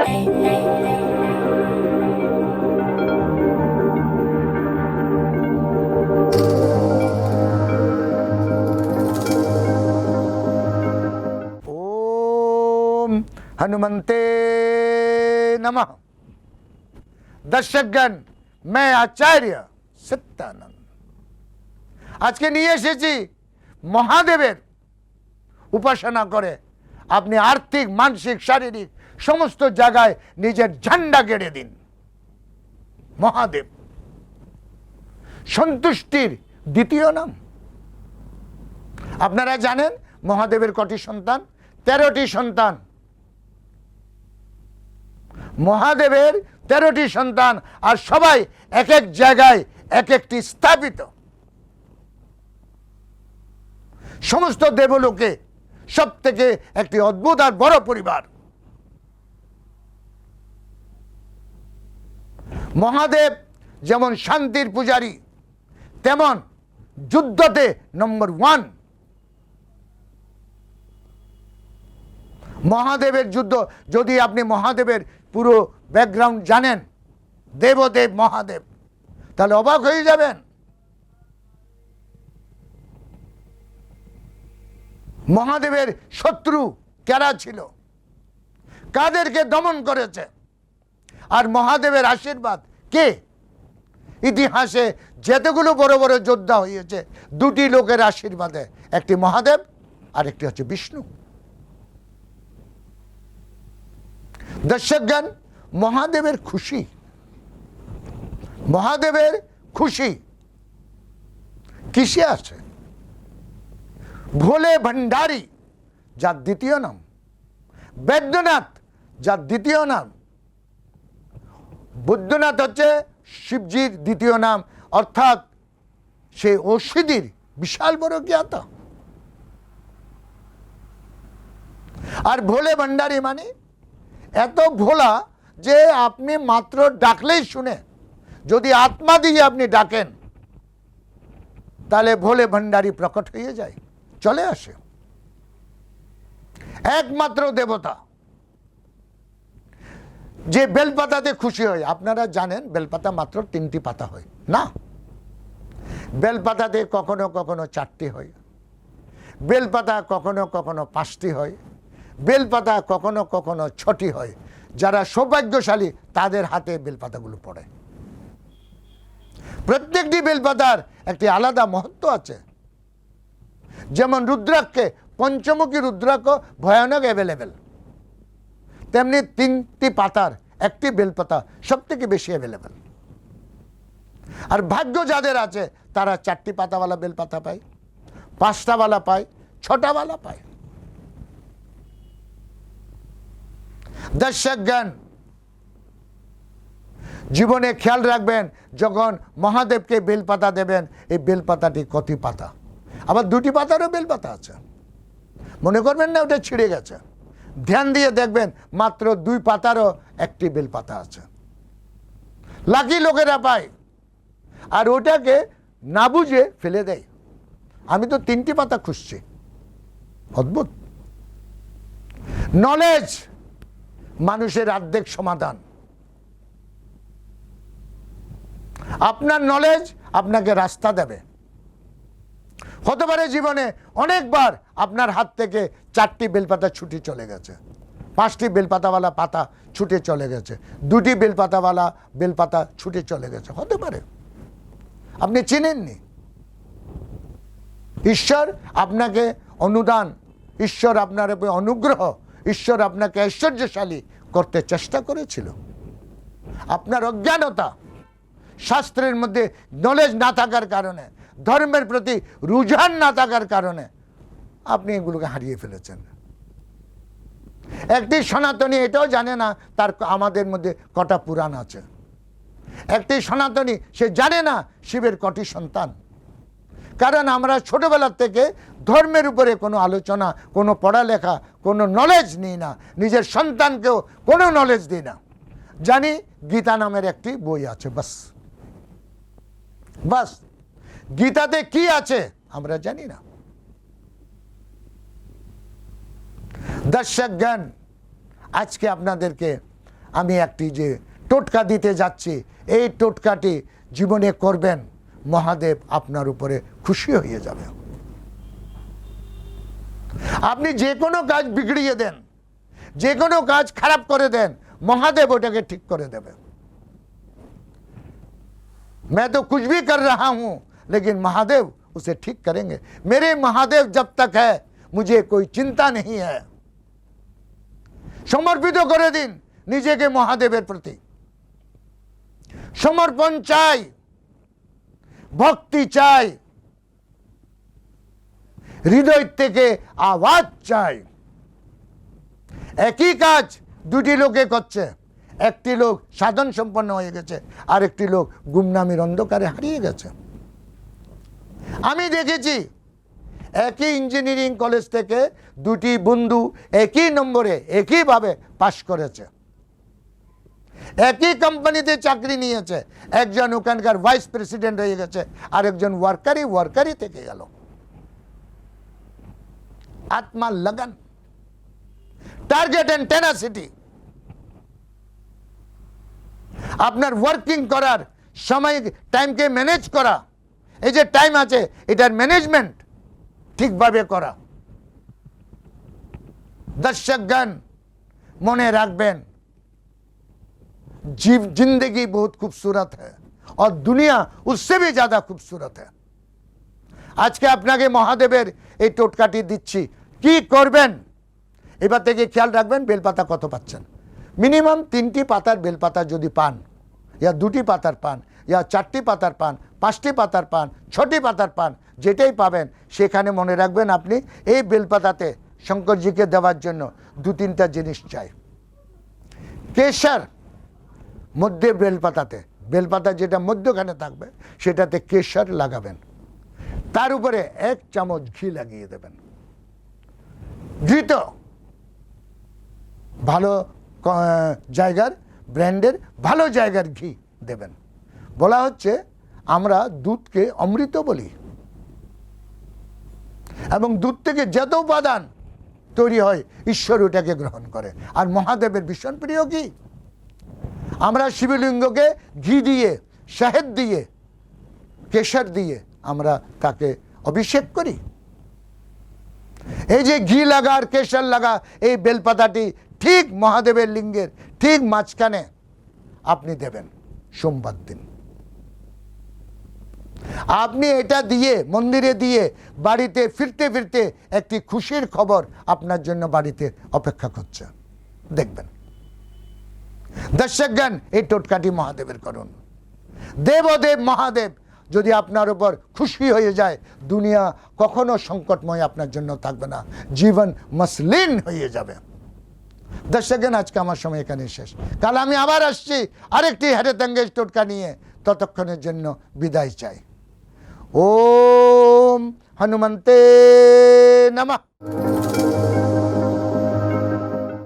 ओम हनुमंते नमः দর্শকগণ मैं আচার্য সত্যানন্দ আজকে নিয়ে এসেছি মহাদেবের উপাসনা করে আপনি আর্থিক মানসিক শারীরিক সমস্ত জায়গায় নিজের ঝান্ডা গেড়ে দিন। মহাদেব, সন্তুষ্টির দ্বিতীয় নাম। আপনারা জানেন মহাদেবের কটি সন্তান? তেরোটি সন্তান। মহাদেবের তেরোটি সন্তান আর সবাই এক এক জায়গায় এক একটি স্থাপিত। সমস্ত দেবলোকে সব থেকে একটি অদ্ভুত আর বড় পরিবার। মহাদেব যেমন শান্তির পূজারী, তেমন যুদ্ধতে নম্বর ওয়ান মহাদেবের যুদ্ধ, যদি আপনি মহাদেবের পুরো ব্যাকগ্রাউন্ড জানেন, দেবদেব মহাদেব, তাহলে অবাক হয়ে যাবেন। মহাদেবের শত্রু কারা ছিল? কাদেরকে দমন করেছে? আর মহাদেবের আশীর্বাদ কে? ইতিহাসে যেতগুলো বড় বড় যোদ্ধা হয়েছে, দুটি লোকের আশীর্বাদে, একটি মহাদেব আর একটি হচ্ছে বিষ্ণু। দর্শকগণ, মহাদেবের খুশি। মহাদেবের খুশি। কিসে আছে? ভোলে ভণ্ডারী, যার দ্বিতীয় নাম। বৈদ্যনাথ, যার দ্বিতীয় নাম। বৈদ্যনাথ হচ্ছে শিবজির দ্বিতীয় নাম। অর্থাৎ সে ঔষধির বিশাল বড় জ্ঞাতা। আর ভোলে ভান্ডারি মানে এত ভোলা যে আপনি মাত্র ডাকলেই শুনে। যদি আত্মা দিয়ে আপনি ডাকেন, তাহলে ভোলে ভান্ডারী প্রকট হয়ে যায়। চলে আসে। একমাত্র দেবতা। যে বেলপাতাতে খুশি হয়, আপনারা জানেন বেলপাতা মাত্র তিনটি পাতা হয়, না? বেলপাতাতে কখনো কখনো চারটি হয়, বেলপাতা কখনো কখনো পাঁচটি হয়, বেলপাতা কখনো কখনো ছটি হয়, যারা সৌভাগ্যশালী তাদের হাতে বেলপাতাগুলো পড়ে। প্রত্যেকটি বেলপাতার একটি আলাদা মহত্ব আছে। যেমন রুদ্রাক্ষে, পঞ্চমুখী রুদ্রাক্ষ ভয়ানক অ্যাভেলেবেল তেমনি তিনটি পাতার একটি বেলপাতা সব থেকে বেশি অ্যাভেলেবেল আর ভাগ্য যাদের আছে, তারা চারটি পাতাওয়ালা বেলপাতা পায়, পাঁচটাওয়ালা পায়, ছটাওয়ালা পায়। দর্শক জ্ঞান জীবনে খেয়াল রাখবেন, যখন মহাদেবকে বেলপাতা দেবেন, এই বেলপাতাটি কতি পাতা? আবার দুটি পাতারও বেলপাতা আছে। মনে করবেন না ওটা ছিঁড়ে গেছে? ধ্যান দিয়ে দেখবেন মাত্র দুই পাতারও একটি বেলপাতা আছে। লাকি লোকেরা পায়। আর ওটাকে না বুঝে ফেলে দেয়। আমি তো তিনটি পাতা খুঁজছি। অদ্ভুত। নলেজ মানুষের আর্ধেক সমাধান। আপনার নলেজ আপনাকে রাস্তা দেবে। হতে পারে জীবনে অনেকবার আপনার হাত থেকে চারটি বেলপাতা ছুটে চলে গেছে। পাঁচটি বেলপাতাওয়ালা পাতা ছুটে চলে গেছে। দুটি বেলপাতাওয়ালা বেলপাতা ছুটে চলে গেছে। হতে পারে। আপনি চিনেননি? ঈশ্বর আপনাকে অনুদান, ঈশ্বর আপনার অনুগ্রহ, ঈশ্বর আপনাকে ঐশ্বর্যশালী করতে চেষ্টা করেছিল। আপনার অজ্ঞানতা, শাস্ত্রের মধ্যে নলেজ না থাকার কারণে ধর্মের প্রতি রুঝান না থাকার কারণে আপনি এগুলোকে হারিয়ে ফেলেছেন। একটি সনাতনী এটাও জানে না, তার আমাদের মধ্যে কটা পুরাণ আছে। একটি সনাতনী, সে জানে না শিবের কটি সন্তান। কারণ আমরা ছোটবেলার থেকে ধর্মের উপরে কোনো আলোচনা, কোনো পড়ালেখা, কোনো নলেজ নিই না। নিজের সন্তানকেও কোনো নলেজ দিই না। জানি গীতা নামের একটি বই আছে, বাস। বাস। গীতাতে কি আছে আমরা জানি না দর্শক জ্ঞান আজকে আপনাদেরকে আমি একটি যে টোটকা দিতে যাচ্ছি এই টোটকাটি জীবনে করবেন মহাদেব আপনার উপরে খুশি হয়ে যাবে আপনি যে কোনো কাজ বিগড়িয়ে দেন যে কোনো কাজ খারাপ করে দেন মহাদেব ওটাকে ঠিক করে দেবে मैं तो कुछ भी कर रहा हूं लेकिन महादेव उसे ठीक करेंगे मेरे महादेव जब तक है मुझे कोई चिंता नहीं है সমর্পিত করে দিন নিজেকে মহাদেবের প্রতি সমর্পণ চাই ভক্তি চাই হৃদয় থেকে আওয়াজ চাই একই কাজ দুটি লোকে করছে একটি লোক সাধন সম্পন্ন হয়ে গেছে আর একটি লোক গুমনামির অন্ধকারে হারিয়ে গেছে আমি দেখেছি। একই ইঞ্জিনিয়ারিং কলেজ থেকে দুটি বন্ধু একই নম্বরে, একইভাবে পাশ করেছে। একই কোম্পানিতে চাকরি নিয়েছে। একজন ওখানকার ভাইস প্রেসিডেন্ট হয়ে গেছে আর একজন ওয়ার্কারি ওয়ার্কারই থেকে গেল। আত্মার লাগান। টার্গেট অ্যান্ড টেনাসিটি আপনার ওয়ার্কিং করার সময় টাইমকে ম্যানেজ করা। এই যে টাইম আছে এটার ম্যানেজমেন্ট ঠিকভাবে করা দর্শকগণ মনে রাখবেন जीव जिंदगी बहुत खूबसूरत है और दुनिया उससे भी ज़्यादा खूबसूरत है আজকে আপনাকে মহাদেবের এই টোটকাটি দিচ্ছি কি করবেন এবার থেকে খেয়াল রাখবেন বেলপাতা কত পাচ্ছেন মিনিমাম তিনটি পাতার বেলপাতা যদি পান ইয়া দুটি পাতার পান ইয়া চারটি পাতার পান, পাঁচটি পাতার পান, ছটি পাতার পান, যেটাই পাবেন, সেখানে মনে রাখবেন আপনি এই বেলপাতাতে শঙ্করজিকে দেওয়ার জন্য দু তিনটা জিনিস চাই। কেশর মধ্যে বেলপাতাতে, বেলপাতা যেটা মধ্যখানে থাকবে, সেটাতে কেশর লাগাবেন। তার উপরে এক চামচ ঘি লাগিয়ে দেবেন। ঘৃত ভালো জায়গার, ব্র্যান্ডের ভালো জায়গার ঘি দেবেন। বলা হচ্ছে, আমরা দুধকে অমৃত বলি। এবং দুধ থেকে যত উপাদান তৈরি হয়, ঈশ্বর ওটাকে গ্রহণ করে। আর মহাদেবের ভীষণ প্রিয় কি? আমরা শিবলিঙ্গকে ঘি দিয়ে, শাহেদ দিয়ে, কেশর দিয়ে আমরা তাকে অভিষেক করি। এই যে ঘি লাগা আর কেশর লাগা, এই বেলপাতাটি ঠিক মহাদেবের লিঙ্গের ঠিক মাঝখানে আপনি দেবেন, সোমবার দিন। আপনি এটা দিয়ে, মন্দিরে দিয়ে, বাড়িতে ফিরতে ফিরতে একটি খুশির খবর আপনার জন্য বাড়িতে অপেক্ষা করছে। দেখবেন। দর্শকগণ, এই টোটকাটি মহাদেবের করুন দেবদেব, মহাদেব, যদি আপনার উপর খুশি হয়ে যায়, দুনিয়া কখনো সংকটময় আপনার জন্য থাকবে না। জীবন মসলিন হয়ে যাবে। দর্শকগণ, আজকে আমার সময় এখানে শেষ। কাল আমি আবার আসছি, আরেকটি হেরে তেঙ্গেজ টোটকা নিয়ে। ততক্ষণের জন্য বিদায় চাই। ఓం హనుమంతే నమ.